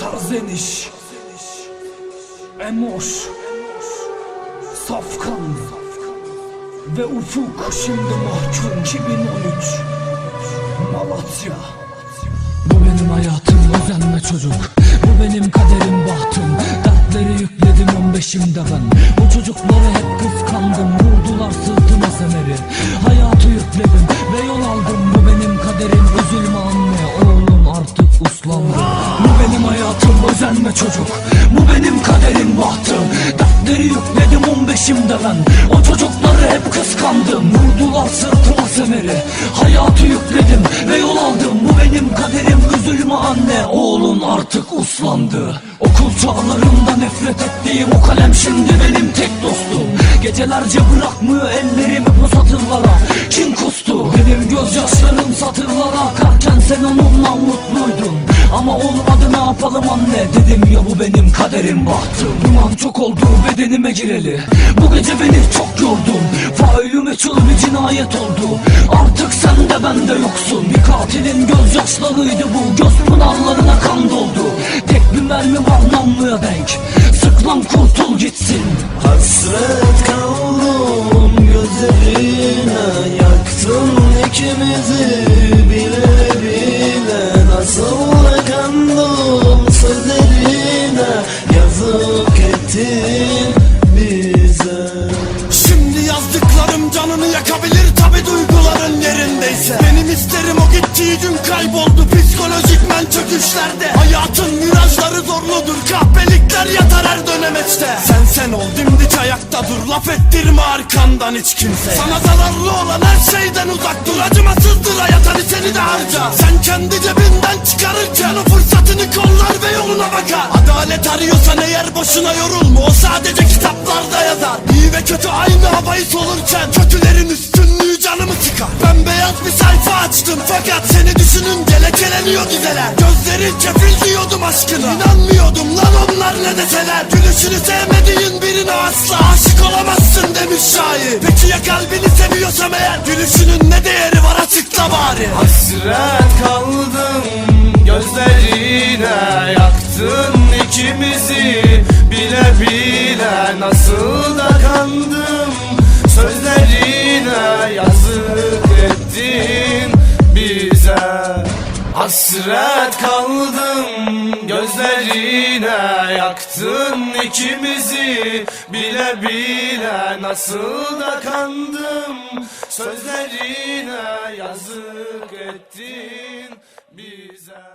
Sarzeniş Emoş. Safkan. Ve ufuk. Şimdi mahkum 2013 Malatya. Bu benim hayatım özenme çocuk. Bu benim kaderim bahtım. Dertleri yükledim 15'imde ben. Bu çocukları hep kıskandım. Vurdular sırtıma semeri. Hayatı yükledim. Özenme çocuk Bu benim kaderim bahtım. Dertleri yükledim 15'imde ben. O çocukları hep kıskandım. Vurdular sırtıma semeri. Hayatı yükledim ve yol aldım. Bu benim kaderim. Üzülme anne. Oğlun artık uslandı. Okul çağlarımda nefret ettiğim o kalem şimdi benim tek dostum. Gecelerce bırakmıyor ellerimi bu satırlara. Kim kustu? Benim gözyaşlarım satırlara. Akarken sen onunla mutluydun Ama olmadı ne yapalım anne? Dedim ya bu benim kaderim bahtım Duman çok oldu bedenime gireli. Bu gece beni çok yordun. Failü meçhul bir cinayet oldu. Artık sen de bende yoksun. Bir katilin gözyaşlarıydı bu. Göz pınarlarına kan doldu. Tek bir mermi var namluya denk. Sık lan kurtul gitsin. Hasret Yazık yerindeyse Benim isterim o gittiği gün kayboldu. Psikolojikmen çöküşlerde. Hayatın virajları zorludur. Kahpelikler yatar her dönemeçte Sen sen ol dimdik ayakta dur. Laf ettirme arkandan hiç kimse. Sana zararlı olan her şeyden uzak dur. Acımasızdır hayat hani seni de harca. Sen kendi cebinden çıkarırken o fırsatını kollar ve yoluna bakar. Adalet arıyorsan eğer boşuna yorulma. O sadece kitaplarda yazar. İyi ve kötü aynı havayı solurken Kötülerin üstünlüğü canımı sıkar açtım fakat seni düşününce lekeleniyor dizeler Gözlerin kefil diyordum aşkına. İnanmıyordum lan onlar ne deseler. Gülüşünü sevmediğin birine asla aşık olamazsın demiş şair Peki ya kalbini seviyorsam eğer? Gülüşünün ne değeri var açıkla bari. Hasret kaldım gözlerine Yaktın ikimizi. Bile bile Nasıl Hasret kaldım gözlerine Yaktın ikimizi. Bile bile Nasıl da kandım sözlerine Yazık ettin bize